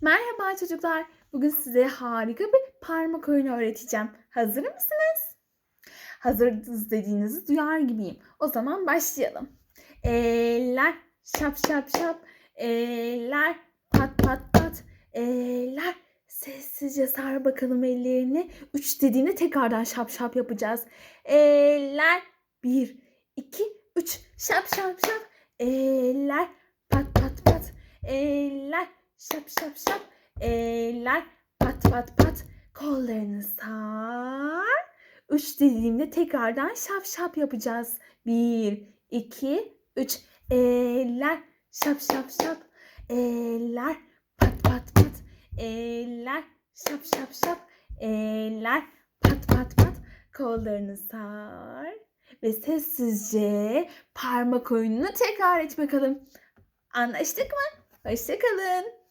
Merhaba çocuklar. Bugün size harika bir parmak oyunu öğreteceğim. Hazır mısınız? Hazırız dediğinizi duyar gibiyim. O zaman başlayalım. Eller şap şap şap. Eller pat pat pat. Eller sessizce sar bakalım ellerini. Üç dediğinde tekrardan şap şap yapacağız. Eller bir, iki, üç. Şap şap şap. Eller pat pat pat. Eller şap şap şap. Eller pat pat pat. Kollarını sar. Üç dediğimde tekrardan şap şap yapacağız. Bir, iki, üç. Eller şap şap şap. Eller pat pat pat. Eller şap şap şap. Eller pat pat pat. Kollarını sar. Ve sessizce parmak oyununu tekrar et bakalım. Anlaştık mı? Hoşçakalın.